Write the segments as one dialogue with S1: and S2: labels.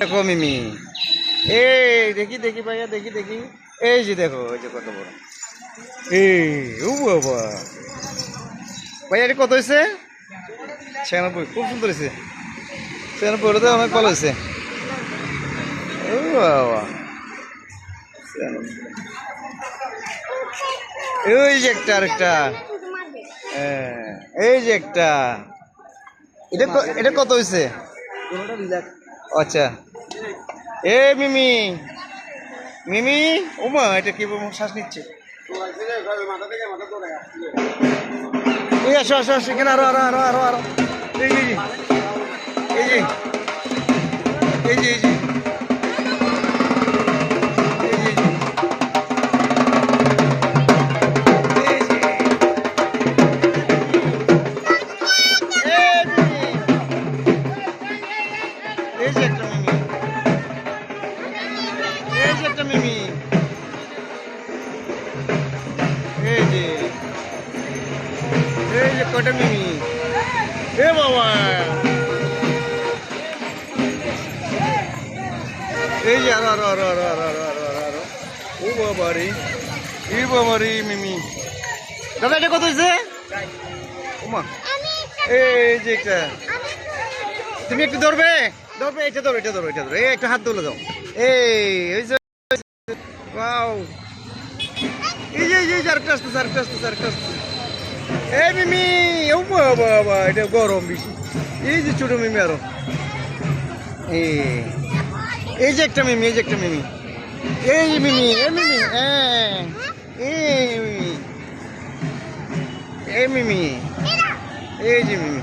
S1: দেখো মিমি। এই, দেখি দেখি ভাইয়া, দেখি দেখি। এই যে দেখো, এই যে কত বড়। এই, ও বাবা। ভাইয়া, এটা কত হয়েছে ছিয়ানব্বই, খুব সুন্দর হয়েছে ওটা তো অনেক ভালো হয়েছে। ও বাবা। ওই যে একটা আরেকটা। হ্যাঁ, এই যে একটা। এটা এটা কত হয়েছে? আচ্ছা। এ মিমি মিমি ওমা এটা কি শ্বাস নিচ্ছে? এই আসো আসো আসো এখানে আরও আরও আরও আরও আরও। এই। এই যে এই যে এই যে Hey, you got a mini. Hey, Baba. এই যে আরও আরও আরও আরও আরও আরও আরও আরও ও বাবা রে। ই বাবা রে, মিমি। দাদা, এটা কত হয়েছে ওমা। এই যে একটা। তুমি একটু ধরবে? ধরবে, এটা ধরো এটা ধরো এটা ধরো। এই, একটা হাত তুলে দাও। এই, ওই যে ওয়াও। এই যে এই যে আরেকটা আসতেছে আরেকটা আসতেছে আরেকটা আসতেছে। এই, মিমি। ও এটা গরম বেশি। এই যে, ছোট মিমি আরও। এই। এই যে একটা মিমি এই যে একটা মিমি। এই মিমি এই মিমি হ্যাঁ। এই মিমি। এই মিমি। এই যে মিমি।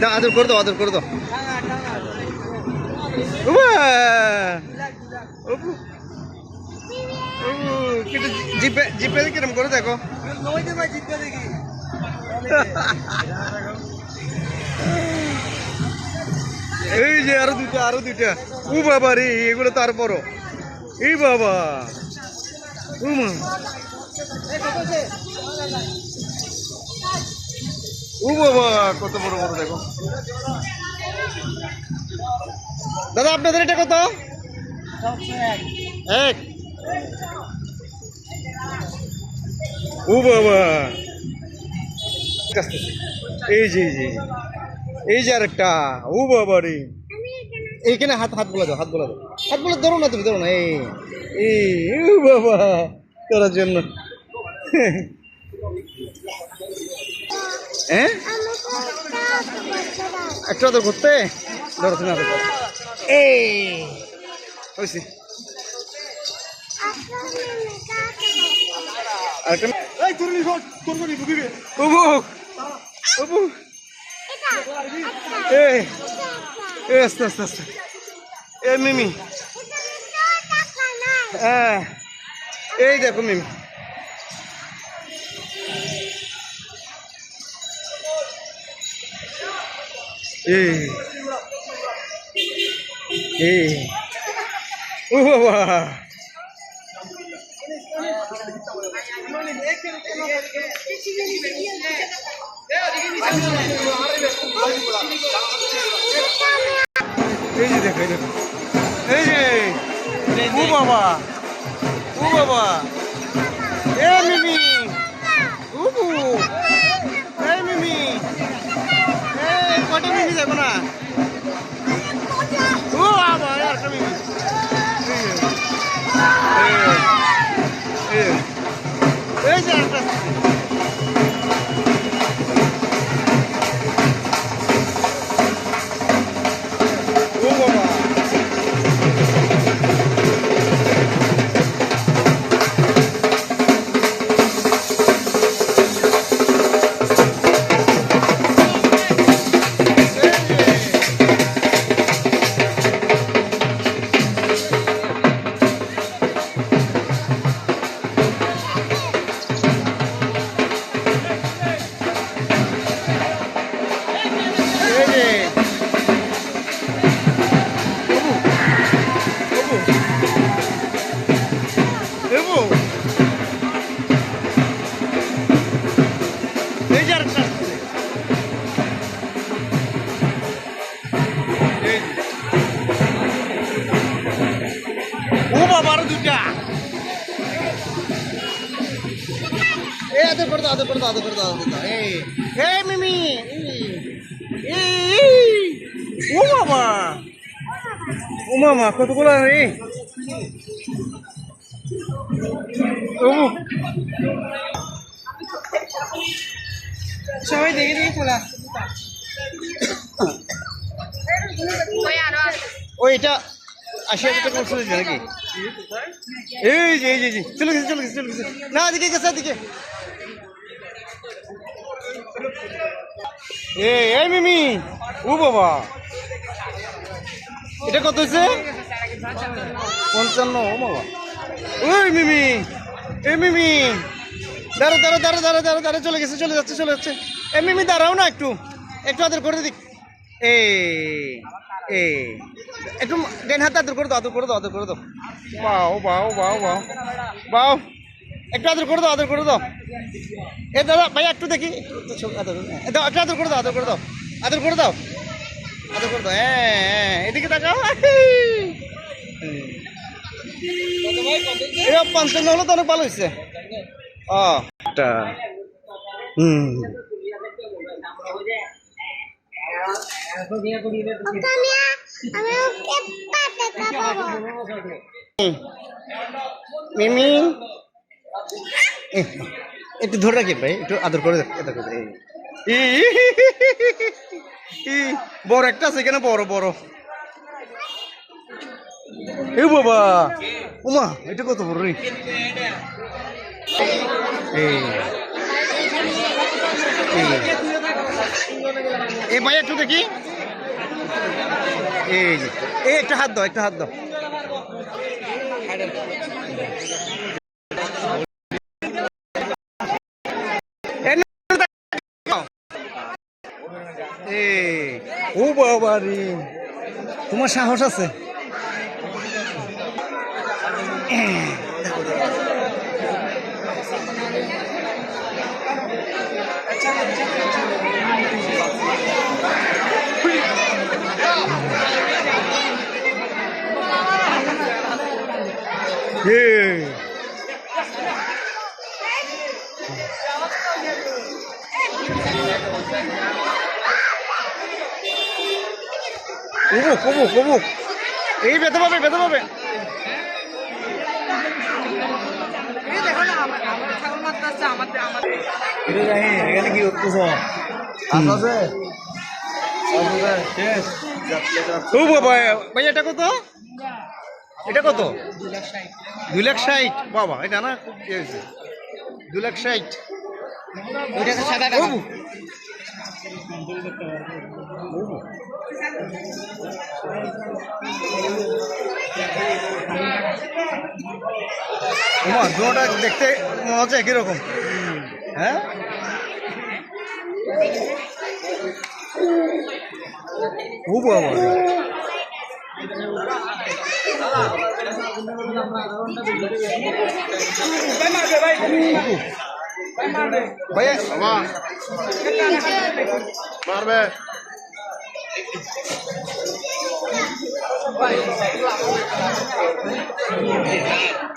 S1: দাও আদর করে দাও আদর করে দাও। জিপে জিপে কিরম করে দেখো। এই যে আরও দুটো আরও দুটা ও বাবা রে, এগুলো তার বড় এই বাবা। উমা ও বাবা, কত বড় বড়, দেখো। দাদা, আপনাদের এটা কত? এক। ও বাবা। এই যে এই যে। এই যে। আরেকটা ও বাবা রে। এইখানে হাত হাত বলা দাও হাত বলা দাও। হাত বলা ধরো না তুমি ধরো না এই এই বাবা করার জন্য। হ্যাঁ? একটা তো ঘুরতে ধরো তুমি। এই হয়েছে আরেকটা Ei! Esta, esta, esta. Ei, Mimi. Ah. Ei, Deco, Mimi. Ei. Ei. Uau. Ele está এই যে দেখো, এই যে। ও বাবা। ও বাবা। এ মিমি। উবু এই মিমি। এই কটা মিমি দেখো না? দেবো। এই যার কাছে ও বাবার দুটা এ আদে পড়তো আদে পড়তো আদে পড়তো আদে পড়তো এই এই মিমি, এই ও বাবা। ও কতগুলো সবাই দেখে দেখে খোলা ও এটা আশি হাজার টাকা চলে যায় নাকি? এই যে এই যে চলে গেছে চলে গেছে চলে গেছে। না এদিকে গেছে এদিকে। এ এই মিমি ও বাবা। এটা কত হয়েছে? পঞ্চান্ন ও বাবা। ওই মিমি এ মিমি দাঁড়া দাঁড়া দাঁড়া দাঁড়া দাঁড়া দাঁড়া চলে গেছে চলে যাচ্ছে চলে যাচ্ছে এ মিমি দাঁড়াও না একটু একটু আদর করে দিক এ এ একটু ডেন হাতে আদর করে দাও আদর করে দাও আদর করে দাও বাও বাও বাও বাও বাও একটু আদর করে দাও আদর করে দাও এ দাদা ভাই একটু দেখি আদর একটু আদর করে দাও আদর করে দাও আদর করে দাও আদর করে দাও হ্যাঁ হ্যাঁ এদিকে তাকাও এটা পঞ্চান্ন হলো তো অনেক ভালো হয়েছে ও একটা। হুম। মিমি। এহ, একটু ধরে রাখি ভাই একটু আদর করে বড় একটা আছে এখানে বড় বড়। এ বাবা। উমা, এটা কত বড় রে এই ভাই একটু দেখি। এই যে এই একটা হাত দাও, একটা হাত দাও। ও বাবা রে। তোমার সাহস আছে? কবুক কবুক কবুক। এই বেঁধে পাবে বেঁধে পাবে।
S2: এখানে কি করতেছ?
S1: ও ভাই এটা কত? এটা কত? দুই লাখ ষাট। বাবা এটা না খুব ইয়ে হয়েছে। দু লাখ ষাট। ও। তোমার দুটা দেখতে মনে হচ্ছে একই রকম। হ্যাঁ? খুব বাবা। ভাইয়া
S2: মারবে Thank you.